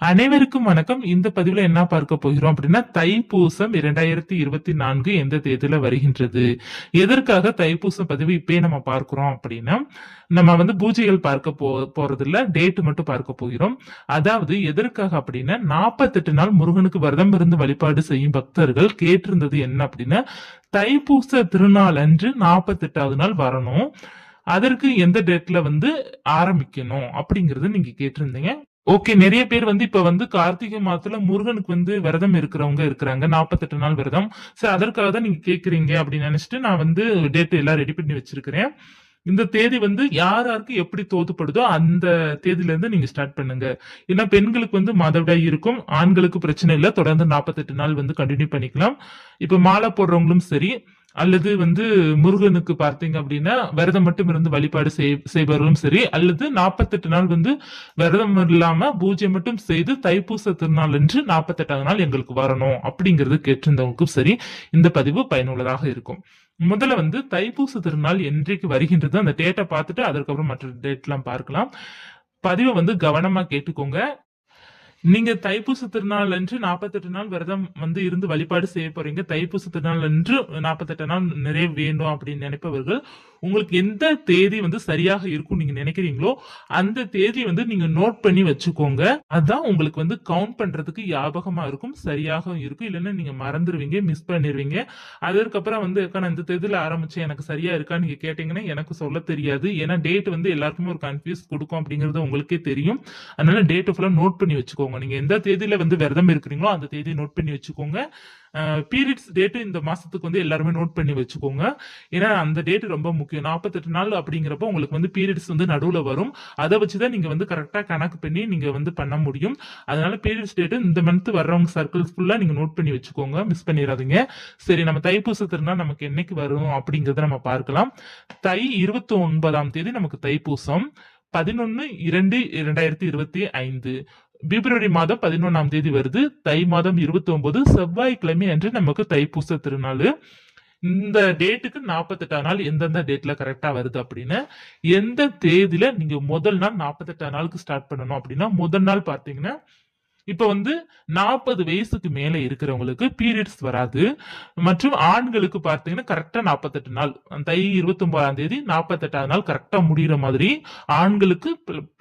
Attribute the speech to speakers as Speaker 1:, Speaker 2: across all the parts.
Speaker 1: அனைவருக்கும் வணக்கம். இந்த பதிவுல என்ன பார்க்க போகிறோம் அப்படின்னா தைப்பூசம் இரண்டாயிரத்தி இருபத்தி நான்கு எந்த தேதியில வருகின்றது? எதற்காக தைப்பூசம் பதிவு இப்பயே நம்ம பார்க்கிறோம் அப்படின்னா நம்ம வந்து பூஜைகள் பார்க்க போ போறதில்ல டேட்டு மட்டும் பார்க்க போகிறோம். அதாவது எதற்காக அப்படின்னா நாற்பத்தெட்டு நாள் முருகனுக்கு விரதம் இருந்து வழிபாடு செய்யும் பக்தர்கள் கேட்டிருந்தது என்ன அப்படின்னா தைப்பூச திருநாள் அன்று நாற்பத்தெட்டாவது நாள் வரணும். அதற்கு எந்த டேட்ல வந்து ஆரம்பிக்கணும் அப்படிங்கறது நீங்க கேட்டிருந்தீங்க. ஓகே நிறைய பேர் வந்து இப்ப வந்து கார்த்திகை மாதத்துல முருகனுக்கு வந்து விரதம் இருக்கிறவங்க இருக்கிறாங்க. நாற்பத்தெட்டு நாள் விரதம். சரி அதற்காக தான் நீங்க கேக்குறீங்க அப்படின்னு நினைச்சிட்டு நான் வந்து டேட் எல்லாம் ரெடி பண்ணி வச்சிருக்கிறேன். இந்த தேதி வந்து யார் யாருக்கு எப்படி தோதுப்படுதோ அந்த தேதியில இருந்து நீங்க ஸ்டார்ட் பண்ணுங்க. ஏன்னா பெண்களுக்கு வந்து மாதவிடாய் இருக்கும். ஆண்களுக்கு பிரச்சனை இல்லை. தொடர்ந்து நாற்பத்தெட்டு நாள் வந்து கண்டினியூ பண்ணிக்கலாம். இப்ப மாலை போடுறவங்களும் சரி அல்லது வந்து முருகனுக்கு பார்த்தீங்க அப்படின்னா விரதம் மட்டும் இருந்து வழிபாடு செய்- செய்பவர்களும் சரி அல்லது நாற்பத்தெட்டு நாள் வந்து விரதம் இல்லாம பூஜை மட்டும் செய்து தைப்பூச திருநாள் என்று நாற்பத்தெட்டாவது நாள் எங்களுக்கு வரணும் அப்படிங்கிறது கேட்டிருந்தவங்களுக்கும் சரி இந்த பதிவு பயனுள்ளதாக இருக்கும். முதல்ல வந்து தைப்பூச திருநாள் என்றைக்கு வருகின்றது அந்த டேட்டை பார்த்துட்டு அதுக்கப்புறம் மற்ற டேட்லாம் பார்க்கலாம். பதிவை வந்து கவனமா கேட்டுக்கோங்க. நீங்க தைப்பூச திருநாள் அன்று நாற்பத்தெட்டு நாள் விரதம் வந்து இருந்து வழிபாடு செய்ய போறீங்க. தைப்பூச திருநாள் அன்று நாற்பத்தெட்டு நாள் நிறைய வேண்டும் அப்படின்னு நினைப்பவர்கள் உங்களுக்கு எந்த தேதி வந்து சரியாக இருக்கும் நீங்க நினைக்கிறீங்களோ அந்த தேதி வந்து நீங்க நோட் பண்ணி வச்சுக்கோங்க. அதான் உங்களுக்கு வந்து கவுண்ட் பண்றதுக்கு ஞாபகமா இருக்கும் சரியாக இருக்கும். இல்லைன்னா நீங்க மறந்துடுவீங்க மிஸ் பண்ணிடுவீங்க அதற்கப்புறம் வந்து நான் இந்த தேதியில ஆரம்பிச்சேன் எனக்கு சரியா இருக்கா நீங்க கேட்டீங்கன்னா எனக்கு சொல்ல தெரியாது. ஏன்னா டேட் வந்து எல்லாருக்குமே ஒரு கன்ஃபியூஸ் கொடுக்கும் அப்படிங்கிறது உங்களுக்கே தெரியும். அதனால டேட்டை ஃபுல்லா நோட் பண்ணி வச்சுக்கோங்க. நீங்க எந்த தேதியில வந்து விரதம் இருக்கிறீங்களோ அந்த தேதியை நோட் பண்ணி வச்சுக்கோங்க. பீரியட்ஸ் டேட்டு இந்த மாசத்துக்கு வந்து எல்லாருமே நோட் பண்ணி வச்சுக்கோங்க. ஏன்னா அந்த டேட் ரொம்ப முக்கியம். நாற்பத்தெட்டு நாள் அப்படிங்கிறப்போ உங்களுக்கு வந்து பீரியட்ஸ் வந்து நடுவில் வரும். அதை வச்சுதான் நீங்க வந்து கரெக்டா கணக்கு பண்ணி நீங்க வந்து பண்ண முடியும். அதனால பீரியட்ஸ் டேட்டு இந்த மந்த் வர்றவங்க சர்க்கிள்ஸ் ஃபுல்லா நீங்க நோட் பண்ணி வச்சுக்கோங்க. மிஸ் பண்ணிடாதீங்க. சரி நம்ம தைப்பூச திருநாள் நமக்கு என்னைக்கு வரும் அப்படிங்கறத நம்ம பார்க்கலாம். தை இருபத்தி ஒன்பதாம் தேதி நமக்கு தைப்பூசம். பதினொன்னு இரண்டு இரண்டாயிரத்தி இருபத்தி ஐந்து. பிப்ரவரி மாதம் பதினொன்றாம் தேதி வருது. தை மாதம் இருபத்தி ஒன்பது செவ்வாய்க்கிழமை அன்று நமக்கு தைப்பூச திருநாள். இந்த டேட்டுக்கு நாற்பத்தெட்டாம் நாள் எந்தெந்த டேட்ல கரெக்டா வருது அப்படின்னு எந்த தேதியில நீங்க முதல் நாள் நாற்பத்தெட்டாம் நாளுக்கு ஸ்டார்ட் பண்ணணும் அப்படின்னா முதல் நாள் பார்த்தீங்கன்னா இப்ப வந்து நாற்பது வயசுக்கு மேல இருக்கிறவங்களுக்கு பீரியட்ஸ் வராது. மற்றும் ஆண்களுக்கு பார்த்தீங்கன்னா கரெக்டா நாற்பத்தெட்டு நாள். தை இருபத்தி ஒன்பதாம் தேதி நாற்பத்தெட்டாவது நாள் கரெக்டா முடிகிற மாதிரி ஆண்களுக்கு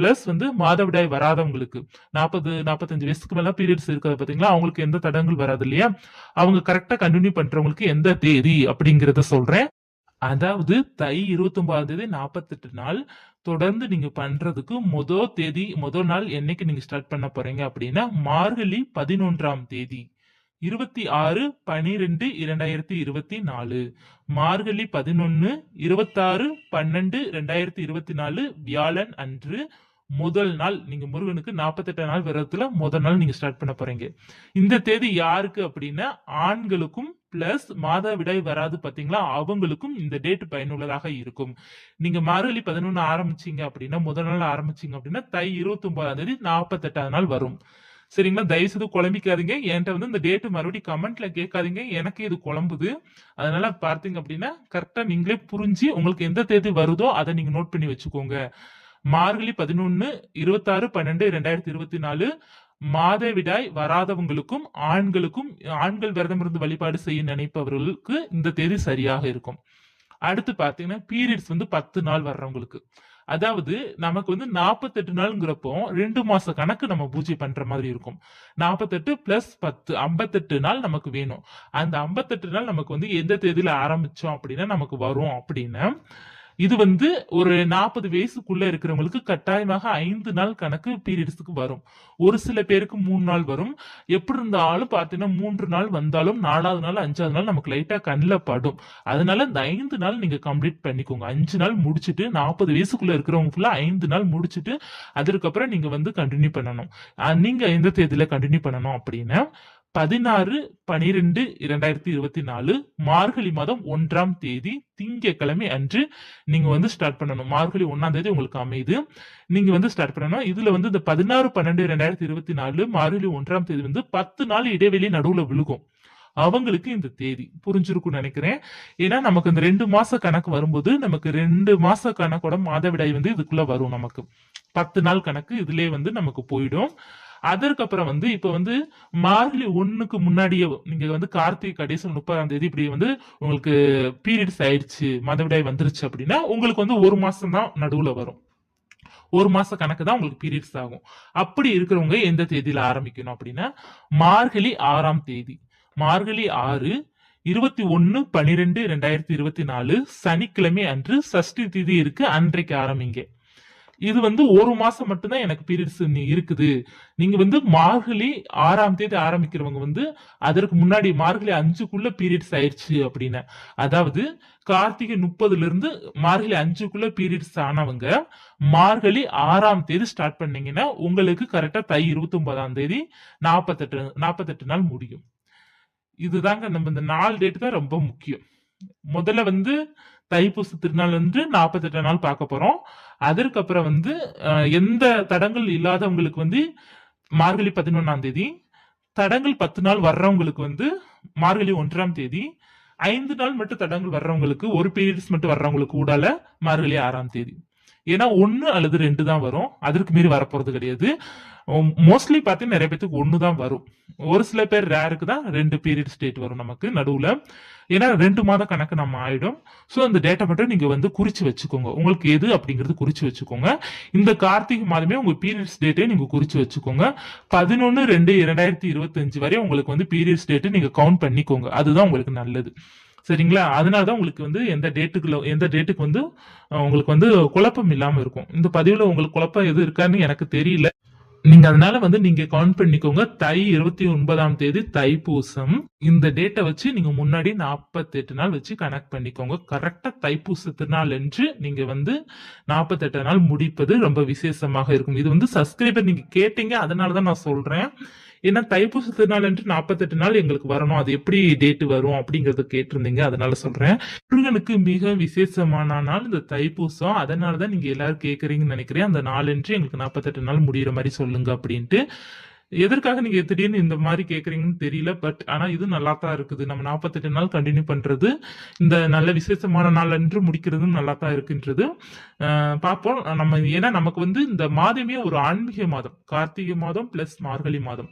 Speaker 1: பிளஸ் வந்து மாதவிடாய் வராதவங்களுக்கு நாற்பது நாற்பத்தஞ்சு வயசுக்கு மேல பீரியட்ஸ் இருக்கிறது பாத்தீங்களா அவங்களுக்கு எந்த தடங்கள் வராது இல்லையா? அவங்க கரெக்டா கண்டினியூ பண்றவங்களுக்கு எந்த தேதி அப்படிங்கிறத சொல்றேன். அதாவது தை இருபத்தி ஒன்பதாம் தேதி நாற்பத்தெட்டு நாள் தொடர்ந்து நீங்க பண்றதுக்கு முதல் தேதி முதல் நாள் என்னைக்கு நீங்க ஸ்டார்ட் பண்ண போறீங்க அப்படின்னா மார்கழி பதினொன்றாம் தேதி. இருபத்தி ஆறு பனிரெண்டு இரண்டாயிரத்தி இருபத்தி நாலு. மார்கழி பதினொன்னு இருபத்தாறு பன்னெண்டு ரெண்டாயிரத்தி இருபத்தி நாலு. வியாழன் அன்று முதல் நாள் நீங்க முருகனுக்கு நாற்பத்தெட்டு நாள் விரதத்துல முதல் நாள் நீங்க ஸ்டார்ட் பண்ண போறீங்க. இந்த தேதி யாருக்கு அப்படின்னா ஆண்களுக்கும் பிளஸ் மாதவிடாய் வராது பாத்தீங்களா அவங்களுக்கும் இந்த டேட் பயனுள்ளதாக இருக்கும். நீங்க மார்கழி பதினொன்னு ஆரம்பிச்சீங்க அப்படின்னா முதல் நாள் ஆரம்பிச்சீங்க அப்படின்னா தை இருபத்தி ஒன்பதாம் தேதி நாற்பத்தெட்டாவது நாள் வரும். சரிங்களா? தயவு செய்து குழம்பிக்காதீங்க. என்கிட்ட வந்து இந்த டேட்டு மறுபடியும் கமெண்ட்ல கேட்காதீங்க. எனக்கு இது குழம்புது. அதனால பார்த்தீங்க அப்படின்னா கரெக்டா நீங்களே புரிஞ்சு உங்களுக்கு எந்த தேதி வருதோ அதை நீங்க நோட் பண்ணி வச்சுக்கோங்க. மார்கழி பதினொன்னு இருபத்தாறு பன்னெண்டு ரெண்டாயிரத்தி இருபத்தி நாலு மாதவிடாய் வராதவங்களுக்கும் ஆண்களுக்கும் ஆண்கள் விரதம் இருந்து வழிபாடு செய்ய நினைப்பவர்களுக்கு இந்த தேதி சரியாக இருக்கும். அடுத்து பாத்தீங்கன்னா பீரியட்ஸ் வந்து பத்து நாள் வர்றவங்களுக்கு. அதாவது நமக்கு வந்து நாற்பத்தெட்டு நாள்ங்கிறப்போ ரெண்டு மாச கணக்கு நம்ம பூஜை பண்ற மாதிரி இருக்கும். நாற்பத்தெட்டு பிளஸ் பத்து ஐம்பத்தெட்டு நாள் நமக்கு வேணும். அந்த ஐம்பத்தெட்டு நாள் நமக்கு வந்து எந்த தேதியில ஆரம்பிச்சோம் அப்படின்னா நமக்கு வரும் அப்படின்னா இது வந்து ஒரு நாற்பது வயசுக்குள்ள இருக்கிறவங்களுக்கு கட்டாயமாக ஐந்து நாள் கணக்கு பீரியட்ஸுக்கு வரும். ஒரு சில பேருக்கு மூணு நாள் வரும். எப்படி இருந்தாலும் பார்த்தீங்கன்னா மூன்று நாள் வந்தாலும் நாலாவது நாள் அஞ்சாவது நாள் நமக்கு லைட்டாக கண்ணில் படும். அதனால இந்த ஐந்து நாள் நீங்கள் கம்ப்ளீட் பண்ணிக்கோங்க. அஞ்சு நாள் முடிச்சுட்டு நாற்பது வயசுக்குள்ள இருக்கிறவங்க ஃபுல்லாக ஐந்து நாள் முடிச்சுட்டு அதற்கப்புறம் நீங்கள் வந்து கண்டினியூ பண்ணணும். நீங்கள் எந்த தேதியில் கண்டினியூ பண்ணணும் அப்படின்னா பதினாறு பனிரெண்டு இரண்டாயிரத்தி இருபத்தி நாலு மார்கழி மாதம் ஒன்றாம் தேதி திங்கட்கிழமை அன்று நீங்க வந்து ஸ்டார்ட் பண்ணணும். மார்கழி ஒன்னாம் தேதி உங்களுக்கு அமையுது. நீங்க வந்து ஸ்டார்ட் பண்ணணும். இதுல வந்து இந்த பதினாறு பன்னெண்டு ரெண்டாயிரத்தி இருபத்தி நாலு மார்கழி ஒன்றாம் தேதி வந்து பத்து நாள் இடைவெளி நடுவுல விழுகும். அவங்களுக்கு இந்த தேதி. புரிஞ்சிருக்கும்னு நினைக்கிறேன். ஏன்னா நமக்கு இந்த ரெண்டு மாச கணக்கு வரும்போது நமக்கு ரெண்டு மாச கணக்கோட மாதவிடாய் வந்து இதுக்குள்ள வரும் நமக்கு. பத்து நாள் கணக்கு இதுலயே வந்து நமக்கு போயிடும். அதற்கப்புறம் வந்து இப்ப வந்து மார்கழி ஒண்ணுக்கு முன்னாடியே நீங்க வந்து கார்த்திகை கடைசி முப்பதாம் தேதி இப்படி வந்து உங்களுக்கு பீரியட்ஸ் ஆயிடுச்சு மதவிடாய் வந்துருச்சு அப்படின்னா உங்களுக்கு வந்து ஒரு மாசம் தான் நடுவுல வரும். ஒரு மாச கணக்கு தான் உங்களுக்கு பீரியட்ஸ் ஆகும். அப்படி இருக்கிறவங்க எந்த தேதியில ஆரம்பிக்கணும் அப்படின்னா மார்கழி ஆறாம் தேதி. மார்கழி ஆறு இருபத்தி ஒன்னு பனிரெண்டு ரெண்டாயிரத்தி இருபத்தி நாலு சனிக்கிழமை அன்று சஷ்டி திதி இருக்கு அன்றைக்கு ஆரம்பிங்க. இது வந்து ஒரு மாசம் மட்டும்தான் எனக்கு பீரியட்ஸ் இருக்குது. நீங்க வந்து மார்கழி ஆறாம் தேதி ஆரம்பிக்கிறவங்க வந்து அதற்கு முன்னாடி மார்கழி அஞ்சுக்குள்ள பீரியட்ஸ் ஆயிடுச்சு அப்படின்னு. அதாவது கார்த்திகை முப்பதுல இருந்து மார்கழி அஞ்சுக்குள்ள பீரியட்ஸ் ஆனவங்க மார்கழி ஆறாம் தேதி ஸ்டார்ட் பண்ணீங்கன்னா உங்களுக்கு கரெக்டா தை இருபத்தி ஒன்பதாம் தேதி நாற்பத்தெட்டு நாற்பத்தெட்டு நாள் முடியும். இதுதாங்க நம்ம இந்த நாலு டேட் தான் ரொம்ப முக்கியம். முதல்ல வந்து தைப்பூச திருநாள் வந்து நாற்பத்தெட்டு நாள் பார்க்க போறோம். அதற்கப்புறம் வந்து எந்த தடங்கள் இல்லாதவங்களுக்கு வந்து மார்கழி பதினொன்னாம் தேதி தடங்கள் பத்து நாள் வர்றவங்களுக்கு வந்து மார்கழி ஒன்றாம் தேதி ஐந்து நாள் மட்டும் தடங்கள் வர்றவங்களுக்கு ஒரு பீரியட்ஸ் மட்டும் வர்றவங்களுக்கு கூடால மார்கழி ஆறாம் தேதி. ஏன்னா ஒன்று அல்லது ரெண்டு தான் வரும். அதற்கு மீறி வரப்போகிறது கிடையாது. மோஸ்ட்லி பார்த்தீங்கன்னா நிறைய பேத்துக்கு ஒன்று தான் வரும். ஒரு சில பேர் ரேருக்கு தான் ரெண்டு பீரியட் ஸ்டேட் வரும் நமக்கு நடுவில். ஏன்னா ரெண்டு மாத கணக்கு நம்ம ஆயிடும். ஸோ அந்த டேட்டா மட்டும் நீங்கள் வந்து குறித்து வச்சுக்கோங்க. உங்களுக்கு எது அப்படிங்கிறது குறித்து வச்சுக்கோங்க. இந்த கார்த்திகை மாதமே உங்கள் பீரியட்ஸ் டேட்டே நீங்கள் குறித்து வச்சுக்கோங்க. பதினொன்று ரெண்டு இரண்டாயிரத்தி இருபத்தஞ்சு வரை உங்களுக்கு வந்து பீரியட்ஸ் டேட்டு நீங்கள் கவுண்ட் பண்ணிக்கோங்க. அதுதான் உங்களுக்கு நல்லது. சரிங்களா? அதனாலதான் உங்களுக்கு வந்து எந்த டேட்டுக்குள்ள எந்த டேட்டுக்கு வந்து உங்களுக்கு வந்து குழப்பம் இல்லாம இருக்கும். இந்த பதிவுல உங்களுக்கு குழப்பம் எது இருக்கான்னு எனக்கு தெரியல. நீங்க அதனால வந்து நீங்க கவுண்ட் பண்ணிக்கோங்க. தை இருபத்தி ஒன்பதாம் தேதி தைப்பூசம். இந்த டேட்டை வச்சு நீங்க முன்னாடி 48 நாள் வச்சு கனெக்ட் பண்ணிக்கோங்க. கரெக்டா தைப்பூச திருநாள் என்று நீங்க வந்து 48 நாள் முடிப்பது ரொம்ப விசேஷமாக இருக்கும். இது வந்து சப்ஸ்கிரைபர் நீங்க கேட்டீங்க அதனாலதான் நான் சொல்றேன். ஏன்னா தைப்பூச திருநாள் என்று 48 நாள் எங்களுக்கு வரணும். அது எப்படி டேட் வரும் அப்படிங்கறத கேட்டிருந்தீங்க. அதனால சொல்றேன். முருகனுக்கு மிக விசேஷமான நாள் இந்த தைப்பூசம். அதனால தான் நீங்க எல்லாரும் கேட்கறீங்கன்னு நினைக்கிறேன். அந்த நாளன்று எங்களுக்கு 48 நாள் முடியிற மாதிரி சொல்லுங்க அப்படின்ட்டு. எதற்காக நீங்க திடீர்னு இந்த மாதிரி கேக்குறீங்கன்னு தெரியல பட் ஆனா இது நல்லா தான் இருக்குது. நம்ம 48 நாள் கண்டினியூ பண்றது இந்த நல்ல விசேஷமான நாள் அன்று முடிக்கிறதும் நல்லா தான் இருக்குன்றது பார்ப்போம். நம்ம ஏன்னா நமக்கு வந்து இந்த மாதமே ஒரு ஆன்மீக மாதம் கார்த்திகை மாதம் பிளஸ் மார்கழி மாதம்.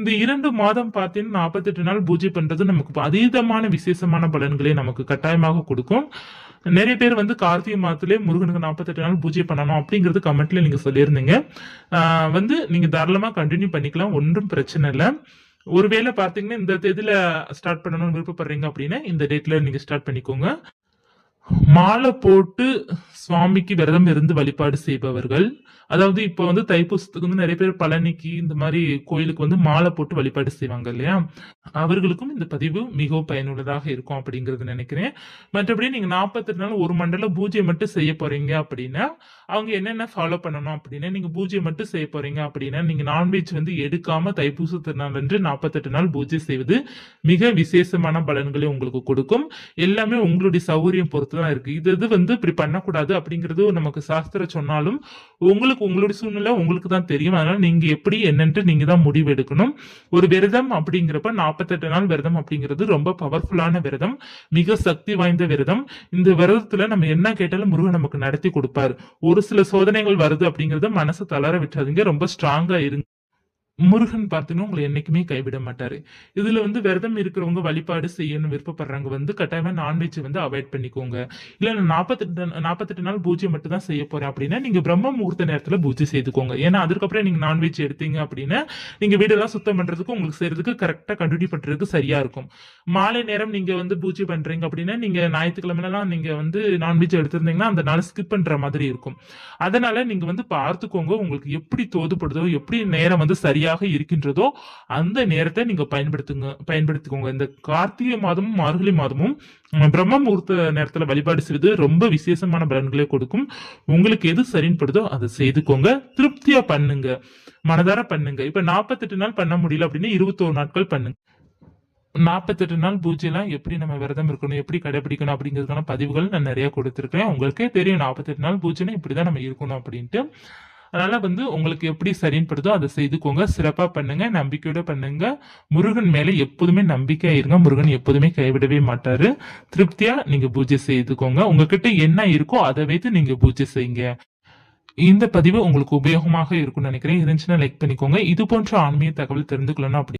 Speaker 1: இந்த இரண்டு மாதம் பார்த்தீங்கன்னா 48 நாள் பூஜை பண்றது நமக்கு அதீதமான விசேஷமான பலன்களை நமக்கு கட்டாயமாக கொடுக்கும். நிறைய பேர் வந்து கார்த்திகை மாதத்திலே முருகனுக்கு 48 நாள் பூஜை பண்ணணும் அப்படிங்கிறது கமெண்ட்ல நீங்க சொல்லியிருந்தீங்க. வந்து நீங்க தாராளமா கண்டினியூ பண்ணிக்கலாம் ஒன்றும் பிரச்சனை இல்லை. ஒருவேளை பார்த்தீங்கன்னா இந்த தேதியில ஸ்டார்ட் பண்ணணும்னு விருப்பப்படுறீங்க அப்படின்னா இந்த டேட்ல நீங்க ஸ்டார்ட் பண்ணிக்கோங்க. மாலை போட்டு சுவாமிக்கு விரதம் இருந்து வழிபாடு செய்பவர்கள். அதாவது இப்போ வந்து தைப்பூசத்துக்கு வந்து நிறைய பேர் பழனிக்கு இந்த மாதிரி கோயிலுக்கு வந்து மாலை போட்டு வழிபாடு செய்வாங்க இல்லையா? அவர்களுக்கும் இந்த பதிவு மிகவும் பயனுள்ளதாக இருக்கும் அப்படிங்கறது நினைக்கிறேன். மற்றபடி நீங்க 48 நாள் ஒரு மண்டல பூஜை மட்டும் செய்ய போறீங்க அப்படின்னா அவங்க என்னென்ன ஃபாலோ பண்ணணும் அப்படின்னா நீங்க பூஜை மட்டும் செய்ய போறீங்க அப்படின்னா நீங்க நான்வெஜ் வந்து எடுக்காம தைப்பூச திருநாள் அன்று 48 நாள் பூஜை செய்வது மிக விசேஷமான பலன்களை உங்களுக்கு கொடுக்கும். எல்லாமே உங்களுடைய சௌகரியம் பொறுத்து தான் இருக்கு. இது இது வந்து இப்படி பண்ணக்கூடாது அப்படிங்கிறது நமக்கு சாஸ்திர சொன்னாலும் உங்களுக்கு உங்களுடைய சூழ்நிலை உங்களுக்கு தான் தெரியும். அதனால நீங்க எப்படி என்னன்ட்டு நீங்க தான் முடிவு எடுக்கணும். ஒரு விரதம் அப்படிங்கிறப்ப 48 நாள் விரதம் அப்படிங்கிறது ரொம்ப பவர்ஃபுல்லான விரதம். மிக சக்தி வாய்ந்த விரதம். இந்த விரதத்துல நம்ம என்ன கேட்டாலும் முருகன் நமக்கு நடத்தி கொடுப்பாரு. ஒரு சில சோதனைகள் வருது அப்படிங்கறத மனசு தளர விட்டுறாதீங்க. ரொம்ப ஸ்ட்ராங்கா இருங்க. முருகன் பார்த்தீங்கன்னா உங்களை என்னைக்குமே கைவிட மாட்டாரு. இதுல வந்து விரதம் இருக்கிறவங்க வழிபாடு செய்யணும் விருப்பப்படுறவங்க வந்து கட்டாயமா நான்வெஜ் வந்து அவாய்ட் பண்ணிக்கோங்க. இல்ல நான் நாற்பத்தெட்டு நாற்பத்தெட்டு நாள் பூஜை மட்டும் தான் செய்ய போறேன் அப்படின்னா நீங்க பிரம்ம முகூர்த்த நேரத்துல பூஜை செய்துக்கோங்க. ஏன்னா அதுக்கப்புறம் நீங்க நான்வெஜ் எடுத்தீங்க அப்படின்னா நீங்க வீடெல்லாம் சுத்தம் பண்றதுக்கு உங்களுக்கு செய்யறதுக்கு கரெக்டா கண்டினியூ பண்றதுக்கு சரியா இருக்கும். மாலை நேரம் நீங்க வந்து பூஜை பண்றீங்க அப்படின்னா நீங்க ஞாயிற்றுக்கிழமைலாம் நீங்க வந்து நான்வெஜ் எடுத்திருந்தீங்கன்னா அந்த நாள் ஸ்கிப் பண்ற மாதிரி இருக்கும். அதனால நீங்க வந்து பார்த்துக்கோங்க உங்களுக்கு எப்படி தோதுப்படுதோ எப்படி நேரம் வந்து சரியாக இருக்கின்றதோ அந்த நேரத்தை நீங்க பயன்படுத்துங்க பயன்படுத்திக்கோங்க. இந்த கார்த்திகை மாதமும் மார்கழி மாதமும் பிரம்ம முகூர்த்த நேரத்துல வழிபாடு செய்வது ரொம்ப விசேஷமான பலன்களை கொடுக்கும். உங்களுக்கு எது சரின்படுதோ அதை செய்துக்கோங்க. திருப்தியா பண்ணுங்க. மனதார பண்ணுங்க. இப்ப 48 நாள் பண்ண முடியல அப்படின்னா இருபத்தோரு நாட்கள் பண்ணுங்க. நாற்பத்தெட்டு நாள் பூஜைலாம் எப்படி நம்ம விரதம் இருக்கணும் எப்படி கடைபிடிக்கணும் அப்படிங்கிறதுக்கான பதிவுகள் நான் நிறைய கொடுத்துருக்கேன் உங்களுக்கே தெரியும் நாற்பத்தெட்டு நாள் பூஜைனா இப்படிதான் நம்ம இருக்கணும் அப்படின்ட்டு. அதனால வந்து உங்களுக்கு எப்படி சரின்னு படுதோ அதை செய்துக்கோங்க. சிறப்பா பண்ணுங்க. நம்பிக்கையோட பண்ணுங்க. முருகன் மேல எப்போதுமே நம்பிக்கையா இருங்க. முருகன் எப்போதுமே கைவிடவே மாட்டாரு. திருப்தியா நீங்க பூஜை செய்துக்கோங்க. உங்ககிட்ட என்ன இருக்கோ அதை வைத்து நீங்க பூஜை செய்யுங்க. இந்த பதிவு உங்களுக்கு உபயோகமாக இருக்கும்னு நினைக்கிறேன். இருந்துச்சுன்னா லைக் பண்ணிக்கோங்க. இது போன்ற ஆன்மீக தகவல் தெரிந்துக்கொள்ளணும் அப்படி